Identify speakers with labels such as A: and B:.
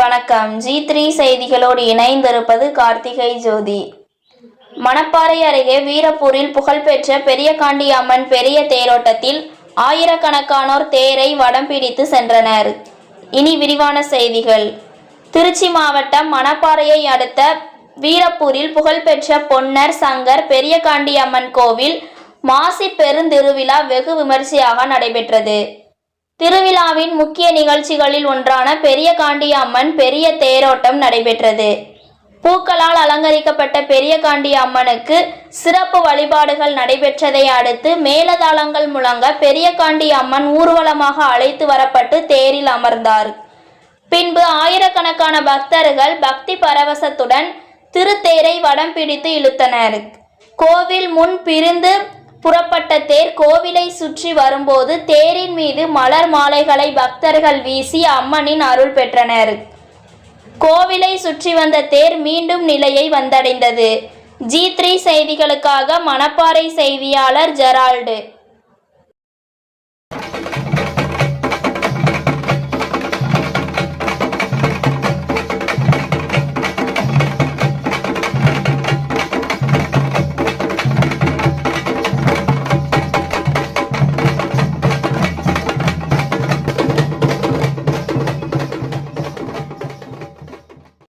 A: வணக்கம். G three செய்திகளோடு இணைந்திருப்பது கார்த்திகை ஜோதி. மணப்பாறை அருகே வீரப்பூரில் புகழ்பெற்ற பெரியகாண்டி அம்மன் பெரிய தேரோட்டத்தில் ஆயிரக்கணக்கானோர் தேரை வடம் பிடித்து சென்றனர். இனி விரிவான செய்திகள். திருச்சி மாவட்டம் மணப்பாறையை அடுத்த வீரப்பூரில் புகழ்பெற்ற பொன்னர் சங்கர் பெரியகாண்டி அம்மன் கோவில் மாசி பெருந்திருவிழா வெகு விமர்சையாக நடைபெற்றது. திருவிழாவின் முக்கிய நிகழ்ச்சிகளில் ஒன்றான பெரிய காண்டி அம்மன் பெரிய தேரோட்டம் நடைபெற்றது. பூக்களால் அலங்கரிக்கப்பட்ட பெரிய காண்டி அம்மனுக்கு சிறப்பு வழிபாடுகள் நடைபெற்றதை அடுத்து மேலதாளங்கள் முழங்க பெரிய காண்டி அம்மன் ஊர்வலமாக அழைத்து வரப்பட்டு தேரில் அமர்ந்தார். பின்பு ஆயிரக்கணக்கான பக்தர்கள் பக்தி பரவசத்துடன் திருத்தேரை வடம் பிடித்து இழுத்தனர். கோவில் முன் பிரிந்து புறப்பட்ட தேர் கோவிலை சுற்றி வரும்போது தேரின் மீது மலர் மாலைகளை பக்தர்கள் வீசி அம்மனின் அருள் பெற்றனர். கோவிலை சுற்றி வந்த தேர் மீண்டும் நிலையை வந்தடைந்தது. ஜி த்ரீ செய்திகளுக்காக மணப்பாறை செய்தியாளர் ஜெரால்டு.